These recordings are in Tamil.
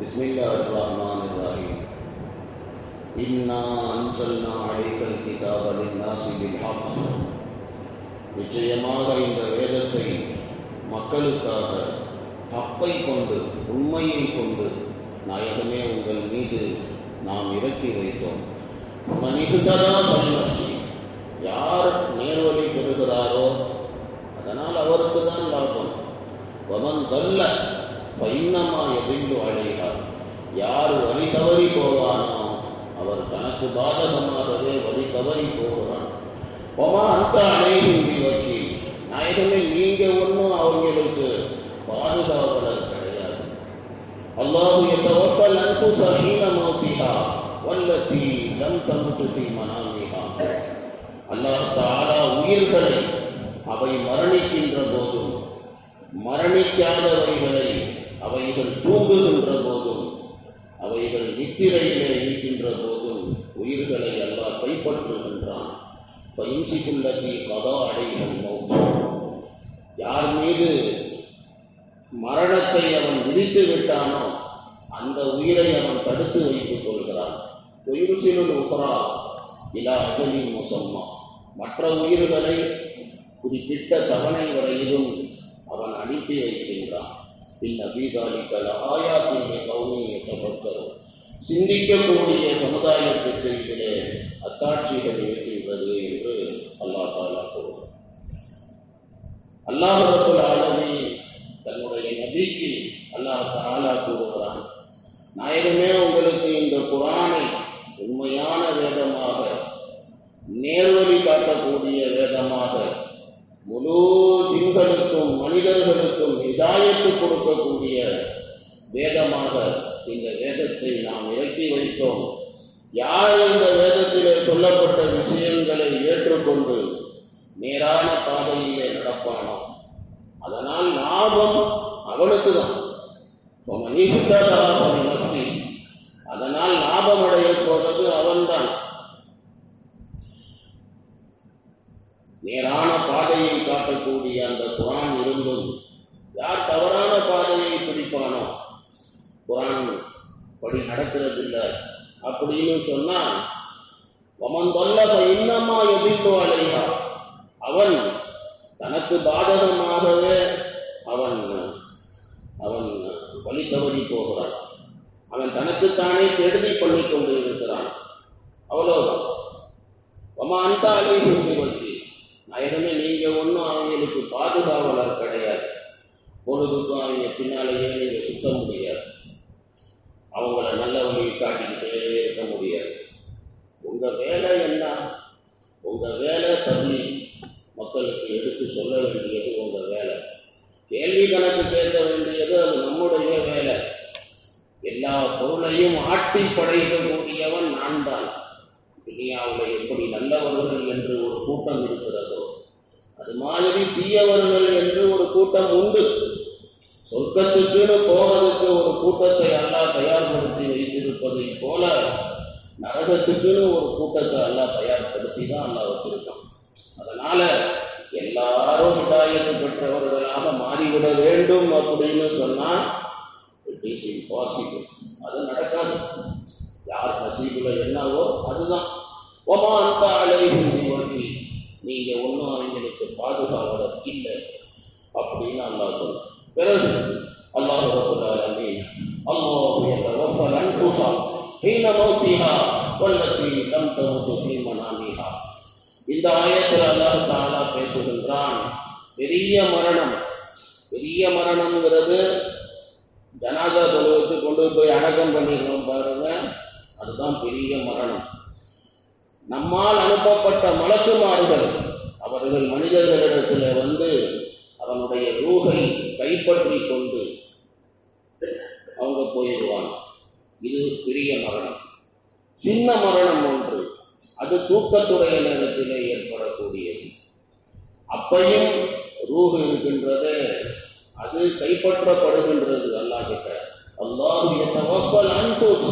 بسم الله الرحمن الرحيم إنا أنزلنا عليك الكتاب للناس بالحق நிச்சயமாக இந்த வேதத்தை மக்களுக்காக ஹக்கை கொண்டு உண்மையை கொண்டு நாயகமே உங்கள் மீது நாம் இறக்கி வைத்தோம் மனிதரா சொல்லி யார் நேர்வழி பெறுகிறாரோ அதனால் அவருக்கு தான் லாபம் வமன் தல்ல பைன்னமா எதிர்ந்து அழைகார் யார் வழி தவறி போவானோ அவர் தனக்கு பாதகமாகவே வழி தவறி போகிறான். ஒமா அந்த அணையும் வக்கி நாயகமே நீங்க ஒன்றும் அவங்களுக்கு பாதுகாவலர் கிடையாது. அல்லாஹு எத்தவசல் அன்சுச ஹீன மௌத்திஹா வல்லத்தி லம் தமுத்து ஃபி மனாமிஹா. அல்லாஹ் தாலா உயிர்களை அவை மரணிக்கின்ற போதும் மரணிக்காதவைகளை அவைகள் தூங்குகின்ற போதும் அவைகள் நித்திரையிலே இருக்கின்ற போதும் உயிர்களை அல்லாஹ் கைப்பற்றுகின்றான். ஃபைன்சிக்குள்ளத்தி கதா அடைகள் யார் மீது மரணத்தை அவன் விதித்து விட்டானோ அந்த உயிரை அவன் தடுத்து வைத்துக் கொள்கிறான். உயிர் சிலுல் உஃபரா இலா அஜலின் முசம்மா. மற்ற உயிர்களை குறிப்பிட்ட தவணை வரையிலும் அவன் அனுப்பி வைக்கின்றான். பின் அபீசாலிக்கல ஆயாத்தின் கௌமியை தஃபக்கரும் சிந்திக்கக்கூடிய சமுதாயத்திற்கு இதிலே அத்தாட்சிகள் இருக்கின்றது என்று அல்லா தாலா கூறுகிறார் அல்லாஹ் ரபுல் ஆலமி தன்னுடைய நபிக்கு அல்லாஹ் தாலா கூறுகிறான் நாயகமே உங்களுக்கு இந்த குரான் உண்மையான வேதமாக நேர்வழி காட்டக்கூடிய வேதமாக முழு ஜின்களுக்கும் மனிதர்களுக்கும் இதாயத்து கொடுக்கக்கூடிய வேதமாக இந்த வேதத்தை நாம் இறக்கி வைத்தோம் யார் இந்த வேதத்திலே சொல்லப்பட்ட விஷயங்களை ஏற்றுக்கொண்டு நேரான பாதையிலே நடப்பானோ அதனால் லாபம் அவனுக்கு தான் அதனால் லாபம் அடைய போவது அவன்தான். நேரான பாதையை காட்டக்கூடிய அந்த குரான் இருந்தும் யார் தவறான பாதையை பிடிப்பானோ குரான் படி நடக்கிறதில்லை. அப்படின்னு சொன்னால் அவன் தொல்ல இன்னமா எதிர்ப்பு அலையா அவன் தனக்கு பாதகமாகவே அவன் அவன் வழி தவறி போகிறான் அவன் தனக்குத்தானே கெடுதி பண்ணி கொண்டு இருக்கிறான் அவ்வளோதான் ஒமா அந்த அலைஹி வச்சு நாயகமே நீங்கள் ஒன்றும் அவங்களுக்கு பாதுகாவலர் கிடையாது பொழுதுக்கும் அவங்க பின்னாலேயே நீங்கள் சுத்த முடியாது அவங்கள நல்ல வழி காட்டிக்கிட்டே இருக்க முடியாது. உங்கள் வேலை என்ன? உங்கள் வேலை தமிழ் மக்களுக்கு எடுத்து சொல்ல வேண்டியது உங்கள் வேலை கேள்வி கணக்கு கேட்க வேண்டியது அது நம்முடைய வேலை எல்லா பொருளையும் ஆட்டி படைக்கக்கூடியவன் நான் தான் துனியாவில் எப்படி நல்லவர்கள் என்று ஒரு கூட்டம் இருக்கிறதோ அது மாதிரி தீயவர்கள் என்று ஒரு கூட்டம் உண்டு சொர்க்கத்துக்குன்னு போகிறதுக்கு ஒரு கூட்டத்தை எல்லாம் தயார்படுத்தி வைத்திருப்பதை போல நரகத்துக்குன்னு ஒரு கூட்டத்தை அல்லா தயார்படுத்தி தான் அல்லா வச்சிருக்கான் அதனால எல்லாரும் ஹிதாயத்து பெற்றவர்களாக மாறிவிட வேண்டும் அப்படின்னு சொன்னால் இட் இஸ் இம்பாசிபிள் அது நடக்காது. யார் நசீபில் என்னவோ அதுதான். ஒமா அந்த அலையும் நிவர்த்தி நீங்கள் ஒன்றும் அவங்களுக்கு பாதுகாவலர் இல்லை அப்படின்னு அல்லா சொல்ல பிறகு அல்லாஹ் ரபுல் ஆலமீன் அல்லாஹ் يتوفى الأنفس حين موتها والتي لم تمت في منامها இந்த ஆயத்தில் அல்லாஹ் தாலா பேசுகின்றான் பெரிய மரணம் பெரிய மரணம்ங்கிறது ஜனாதா தொலை வச்சு கொண்டு போய் அடக்கம் பண்ணிடணும் பாருங்க அதுதான் பெரிய மரணம் நம்மால் அனுப்பப்பட்ட மலக்குமார்கள் அவர்கள் மனிதர்களிடத்தில் வந்து அவனுடைய ரூகை கைப்பற்றி கொண்டு அவங்க போயிடுவாங்க இது பெரிய மரணம். சின்ன மரணம் ஒன்று. அது தூக்கத்துடைய நேரத்திலே ஏற்படக்கூடியது. அப்பையும் ரூஹ் இருக்கின்றது. அது கைப்பற்றப்படுகின்றது அல்லாஹ் கிட்ட அல்லாஹ் யதவஃபல் அன்ஃபுஸ்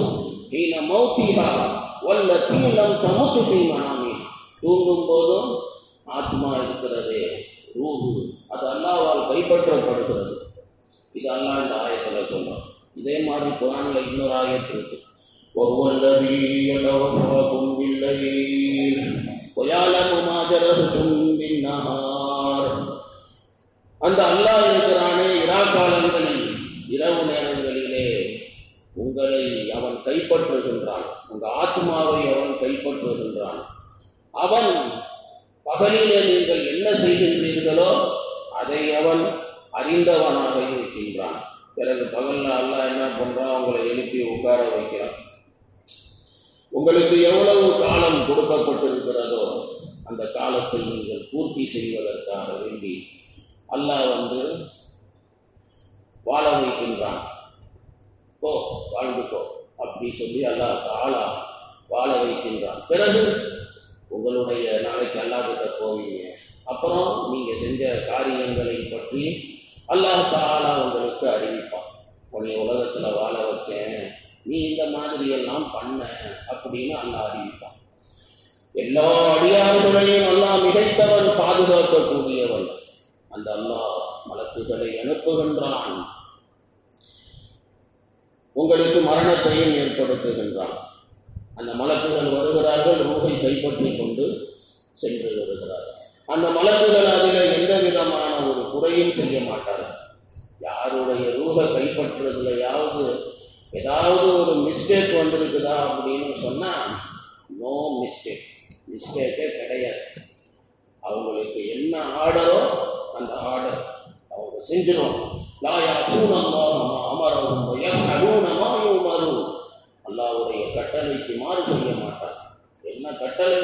ஹீன மௌத்திஹா வல்லதி லம் தமுத் ஃபீ மனாமிஹா தூங்கும் போதும் ஆத்மா இருக்கிறதே. ரூஹு அது அல்லாஹ்வால் கைப்பற்றப்படுகிறது இது அல்லாஹ் இந்த ஆயத்தில் சொல்றான் இதே மாதிரி குரானில் இன்னொரு ஆயத்து இருக்கு وهو الذي يتوفاكم بالليل ويعلم ما جرحتم بالنهار அந்த அல்லாஹ் இருக்கிறானே இரா காலங்களில் இரவு நேரங்களிலே உங்களை அவன் கைப்பற்றுகின்றான் உங்க ஆத்மாவை அவன் கைப்பற்றுகின்றான் அவன் பகலிலே நீங்கள் என்ன செய்கின்றீர்களோ அதை அவன் அறிந்தவனாக இருக்கின்றான். பிறகு பகல்ல அல்லாஹ் என்ன பண்றான்? உங்களை எழுப்பி உட்கார வைக்கிறான். உங்களுக்கு எவ்வளவு காலம் கொடுக்கப்பட்டிருக்கிறதோ அந்த காலத்தை நீங்கள் பூர்த்தி செய்வதற்காக வேண்டி அல்லாஹ் வந்து வாழ வைக்கின்றான். போ வாழ்ந்துக்கோ அப்படி சொல்லி அல்லாஹ் தாளா வாழ வைக்கின்றான். பிறகு உங்களுடைய நாளைக்கு அல்லாஹ் கிட்ட போவீங்க. அப்புறம் நீங்க செஞ்ச காரியங்களை பற்றி அல்லாஹ் தாலா உங்களுக்கு அறிவிப்பான். உன்னை உலகத்துல வாழ வச்சேன் நீ இந்த மாதிரி எல்லாம் பண்ண அப்படின்னு அல்லாஹ் அறிவிப்பான். எல்லா அடியார்களையும் அல்லாஹ் மிகைத்தவன் பாதுகாக்கக்கூடியவன். அந்த அல்லாஹ் மலக்குகளை அனுப்புகின்றான். உங்களுக்கு மரணத்தையும் ஏற்படுத்துகின்றான். அந்த மலக்குகள் வருகிறார்கள் ரூகை கைப்பற்றி கொண்டு சென்று வருகிறார்கள் அந்த மலக்குகள் அதில் எந்த விதமான ஒரு குறையும் செய்ய மாட்டார்கள். யாருடைய ரூகை கைப்பற்றுறதுலையாவது ஏதாவது ஒரு மிஸ்டேக் வந்திருக்குதா அப்படின்னு சொன்னால் நோ மிஸ்டேக் மிஸ்டேக்கே கிடையாது. அவங்களுக்கு என்ன ஆர்டரோ அந்த ஆர்டர் அவங்க செஞ்சிடும் லா யாசூன் அல்லாஹ் அமரவும் யஃஅலூன மா அல்லாவுடைய கட்டளைக்கு மாறு செய்ய மாட்டார் என்ன கட்டளை?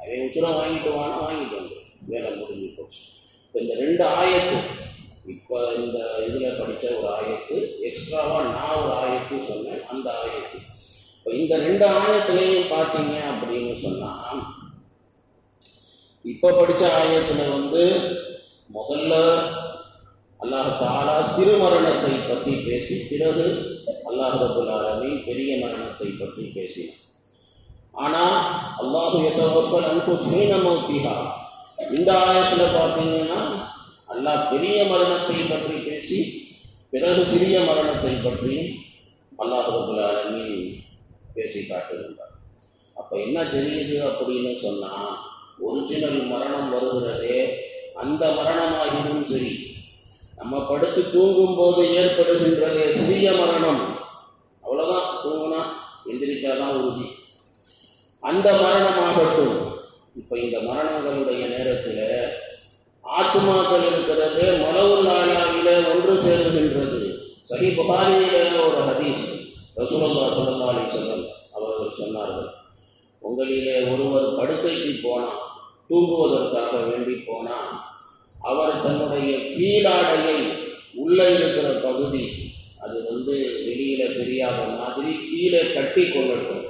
அவன் உசுரம் வாங்கிட்டு வானா? வாங்கிட்டு வந்து வேலை முடிஞ்சு போச்சு. இப்போ இந்த ரெண்டு ஆயத்து இப்போ இந்த இதில் படித்த ஒரு ஆயத்து எக்ஸ்ட்ராவாக நான் ஒரு ஆயத்து சொன்னேன் அந்த ஆயத்து. இப்போ இந்த ரெண்டு ஆயத்துலேயும் பார்த்தீங்க அப்படின்னு சொன்னால் இப்போ படித்த ஆயத்தில் வந்து முதல்ல அல்லாஹ் தாலா சிறு மரணத்தை பற்றி பேசி பிறகு அல்லாஹ் ரபுல் பெரிய மரணத்தை பற்றி பேசினார் ஆனால் அல்லாஹு எத்தவர்ஃபல் அன்ஃபுஸ் ஹீனமௌத்திஹா இந்த ஆயத்தில் பார்த்தீங்கன்னா அல்லாஹ் பெரிய மரணத்தை பற்றி பேசி பிறகு சிறிய மரணத்தை பற்றி அல்லாஹ் ரபுல் பேசி காட்டுகின்றார் அப்போ என்ன தெரியுது அப்படின்னு சொன்னால் ஒரிஜினல் மரணம் வருகிறதே அந்த மரணமாகினும் சரி. நம்ம படுத்து தூங்கும் போது ஏற்படுகின்றதே சிறிய மரணம். அவ்வளோதான் தூங்கினா எந்திரிச்சாதான் உறுதி. அந்த மரணமாகட்டும். இப்போ இந்த மரணங்களுடைய நேரத்தில் ஆத்மாக்கள் இருக்கிறது மலவுல் ஆயாவில ஒன்று சேருகின்றது. சஹி புகாரியில ஒரு ஹதீஸ் ரசூலுல்லா சுல்லா அலி வஸல்லம் அவர்கள் சொன்னார்கள். உங்களிலே ஒருவர் படுக்கைக்கு போனான் தூங்குவதற்காக வேண்டி போனான் அவர் தன்னுடைய கீழாடையை உள்ளே இருக்கிற பகுதி அது வந்து வெளியில தெரியாத மாதிரி கீழே கட்டி கொள்ளட்டும்.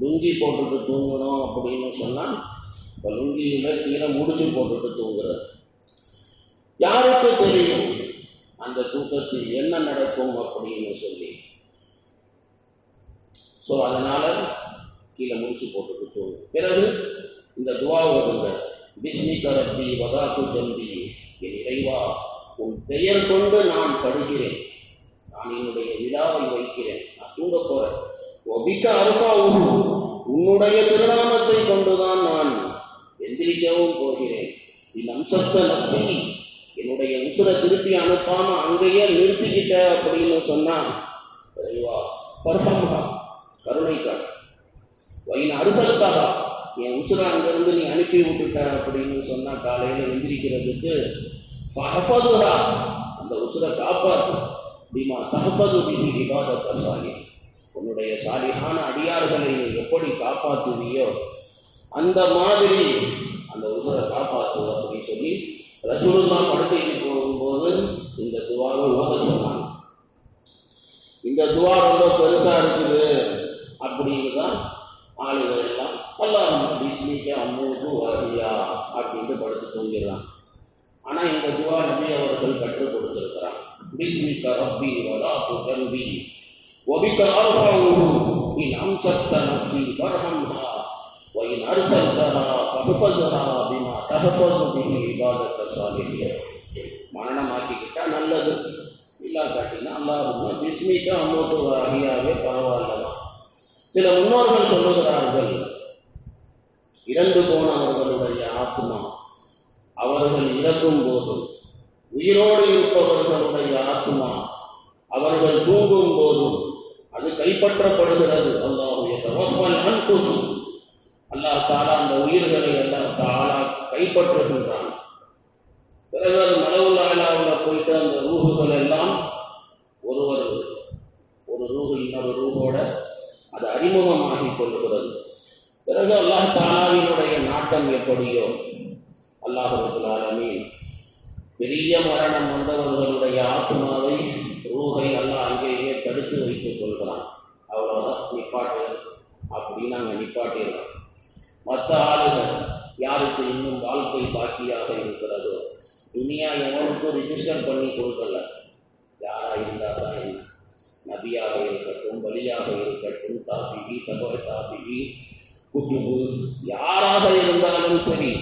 லுங்கி போட்டுட்டு தூங்கணும் அப்படின்னு சொன்னால் இப்போ லுங்கியில் கீழே முடிச்சு போட்டுட்டு தூங்குறது யாருக்கு தெரியும் அந்த தூக்கத்தில் என்ன நடக்கும் அப்படின்னு சொல்லி. ஸோ அதனால் கீழே முடிச்சு போட்டுட்டு தூங்கும் பிறகு இந்த துவா ஓதுங்க பிஸ்மி கரப்பி வதாத்து ஜம்பி என் இறைவா உன் பெயர் கொண்டு நான் படுகிறேன் நான் என்னுடைய விழாவை வைக்கிறேன். நான் தூங்க போறேன். ஒபிக்க அரசா உன்னுடைய திருநாமத்தை கொண்டுதான் நான் எந்திரிக்கவும் போகிறேன். என் அம்சத்த நசி என்னுடைய உசுரை திருப்பி அனுப்பாம அங்கேயே நிறுத்திக்கிட்ட அப்படின்னு சொன்னான் இறைவா ஃபர்ஹம்ஹா கருணை காட்டு. வைன் என் உசுரை அங்கேருந்து நீ அனுப்பி விட்டுட்ட அப்படின்னு சொன்னால் காலையில் எந்திரிக்கிறதுக்கு ஃபஹஃபதுஹா அந்த உசுரை காப்பாற்று பிமா தஹஃபது பிஹி இபாதத்த சாலி உன்னுடைய சாலிஹான அடியார்களை நீ எப்படி காப்பாற்றுவியோ அந்த மாதிரி அந்த உசரை காப்பாற்றும் அப்படின்னு சொல்லி ரசூலுல்லா படுக்கைக்கு போகும்போது இந்த துவாவை ஓத சொன்னாங்க. இந்த துவா ரொம்ப பெருசாக இருக்குது அப்படின்னு தான் ஆளுகள் எல்லாம் அல்லாஹ் பிஸ்மிக்க அம்மூட்டு வரையா அப்படின்ட்டு படுத்து தூங்கிடுறாங்க. ஆனால் இந்த துவா நபி அவர்கள் கற்றுக் கொடுத்துருக்கிறான் பிஸ்மிக்க ரப்பி வலா துஜன்பி ஒபிக்கலால் சொல்லியிருக்கிறார் மரணமாக்கிக்கிட்டால் நல்லது. இல்லாக்காட்டினா அல்லாஹுன்னா பிஸ்மிக்கா அம்மோட்டு அகியாவே பரவாயில்ல. சில முன்னோர்கள் சொல்லுகிறார்கள் இறந்து போனவர்களுடைய ஆத்மா அவர்கள் இறக்கும் போது உயிரோடு இருப்பவர்களுடைய ஆத்மா அவர்கள் தூங்கும் போதும் அது கைப்பற்றப்படுகிறது. அல்லாஹுடைய அல்லாஹ் தாலா அந்த உயிர்களை அல்லாஹ் தாலா கைப்பற்றுகின்றான். பிறகு அது மலவுல் ஆலாவில் போயிட்டு அந்த ரூகுகள் எல்லாம் ஒருவர் ஒரு ரூகு இன்னொரு ரூகோட அது அறிமுகமாகி கொள்கிறது. பிறகு அல்லாஹ் தானாவினுடைய நாட்டம் எப்படியோ அல்லாஹ் பெரிய மரணம் வந்தவர்களுடைய ஆத்மாவை ரூகை எல்லாம் அங்கேயே தடுத்து வைத்துக் கொள்கிறான். அவ்வளோதான் நிப்பாட்டு அப்படின்னு நாங்கள் நிப்பாட்டிடுறோம் மற்ற ஆளுகள் யாருக்கு இன்னும் வாழ்க்கை பாக்கியாக இருக்கிறதோ துணியா எவனுக்கும் ரிஜிஸ்டர் பண்ணி கொடுக்கல. யாராக இருந்தால் தான் என்ன? நபியாக இருக்கட்டும் பலியாக இருக்கட்டும் தாபிகி தப தாபிகி குத்துபு யாராக இருந்தாலும் சரி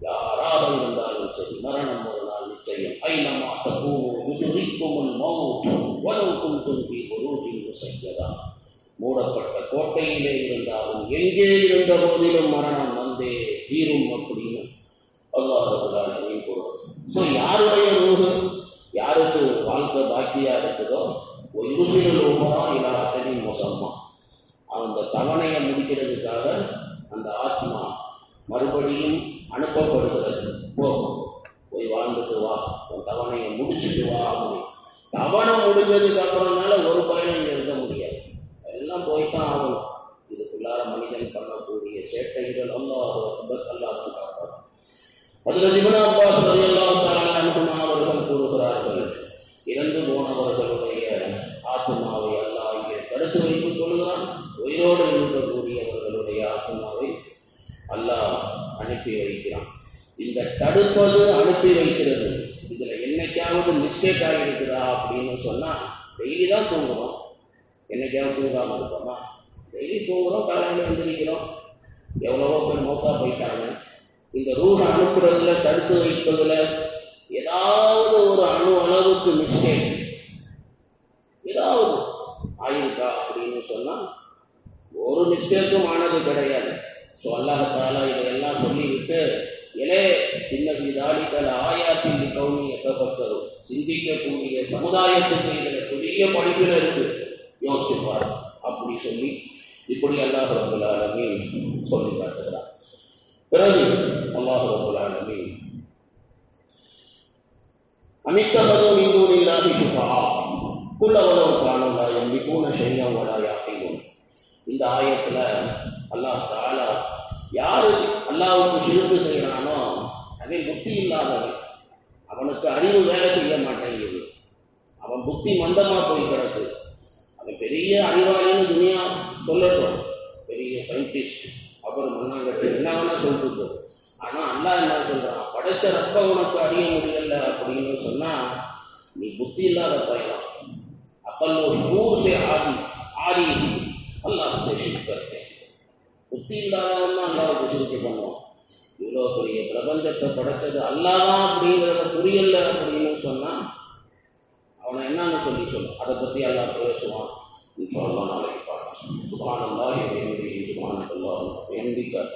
யாராக இருந்தாலும் சரி மரணம் ஒரு நாள் நிச்சயம். ஐநமா தப்பூமும் விதுரிக்குமுல் மௌத் வலவு குந்தும் ஃபீ புரூஜின் மூடப்பட்ட கோட்டையிலே இருந்தாலும் எங்கே இருந்த போதிலும் மரணம் வந்தே தீரும் அப்படின்னு அல்லாஹ் ஸோ யாருடைய ரூஹு யாருக்கு வாழ்க்கை பாக்கியாக இருக்குதோ? ஒரு ருசிகள் ரூபமா இல்லா அச்சடி மோசமா? அந்த தவணையை முடிக்கிறதுக்காக அந்த ஆத்மா மறுபடியும் அனுப்பப்படுகிறது. போ போய் வாழ்ந்துட்டு வா. உன் தவணையை முடிச்சுட்டு வா. அப்படி தவணை முடிஞ்சதுக்கு அப்புறம்னால ஒரு பயணம் இங்கே இருக்க முடியாது. எல்லாம் போய்த்தான் ஆகணும். இதுக்குள்ளார மனிதன் பண்ணக்கூடிய சேட்டைகள் அல்லாஹ் அக்பர் அல்லாஹ் காப்பாற்றும். அதில் இபன் அப்பாஸ் தடுப்பது அனுப்பி வைக்கிறது. இதில் என்னைக்காவது மிஸ்டேக் ஆகியிருக்குதா அப்படின்னு சொன்னால் டெய்லி தான் தூங்குகிறோம் என்னைக்காவது தூங்காமல் இருப்போமா? டெய்லி தூங்குறோம் காலையில் எழுந்திரிக்கிறோம் எவ்வளவோ பேர் மோக்கா போயிட்டாங்க. இந்த ரூஹ அனுப்புறதுல தடுத்து வைப்பதில் ஏதாவது ஒரு அணு அளவுக்கு மிஸ்டேக் ஏதாவது ஆயிருக்கா அப்படின்னு சொன்னால் ஒரு மிஸ்டேக்கும் ஆனது கிடையாது. ஸோ அல்லாஹாலா இலே தாலிக்கல் ஆயாத்தில் கவுனி எத்தப்பட்டரும் சிந்திக்கக்கூடிய சமுதாயத்துக்கு இதில் பெரிய படிப்பில் இருக்கு. யோசிச்சு அப்படி சொல்லி இப்படி அல்லாஹ் ரபுல் ஆலமின் சொல்லி காட்டுகிறார் பிறகு அல்லாஹ் ரபுல் ஆலமின் அமித்தகதோ மிந்தூனில்லாஹி சுஃபா குல்லவலவு காணுலா எம்பிக்கூன ஷையம் வலா யாக்கிலும் இந்த ஆயத்தில் அல்லாஹ் தாலா யாரு அல்லாவுக்கு சிறுப்பு செய்கிறானோ அவன் புத்தி இல்லாதவன். அவனுக்கு அறிவு வேலை செய்ய மாட்டேங்குது. அவன் புத்தி மந்தமாக போய் கிடக்கு. அவன் பெரிய அறிவாளின்னு துணியா சொல்லட்டும். பெரிய சயின்டிஸ்ட் அவர் மண்ணாங்கட்டு என்ன வேணால் சொல்லிட்டு ஆனால் அல்லா என்ன சொல்கிறான் படைச்ச ரப்ப உனக்கு அறிய முடியல அப்படின்னு சொன்னால் நீ புத்தி இல்லாத பயணம் அப்பல்லோ ஷூர் சே ஆதி ஆதி அல்லாஹ் சே புத்தி இல்லாதவன் தான் அல்லாவுக்கு சிரிக்க பண்ணுவான். இவ்வளோ பெரிய பிரபஞ்சத்தை படைச்சது அல்லாதான் அப்படிங்கிறத புரியல அப்படின்னு சொன்னால் அவனை என்னன்னு சொல்லி சொல்லும் அதை பற்றி எல்லாம் பேசுவான். இன்ஷால்லா நாளைக்கு பார்க்கலாம். சுபானல்லாஹி வேண்டி சுபானல்லாஹ் வேண்டிக்க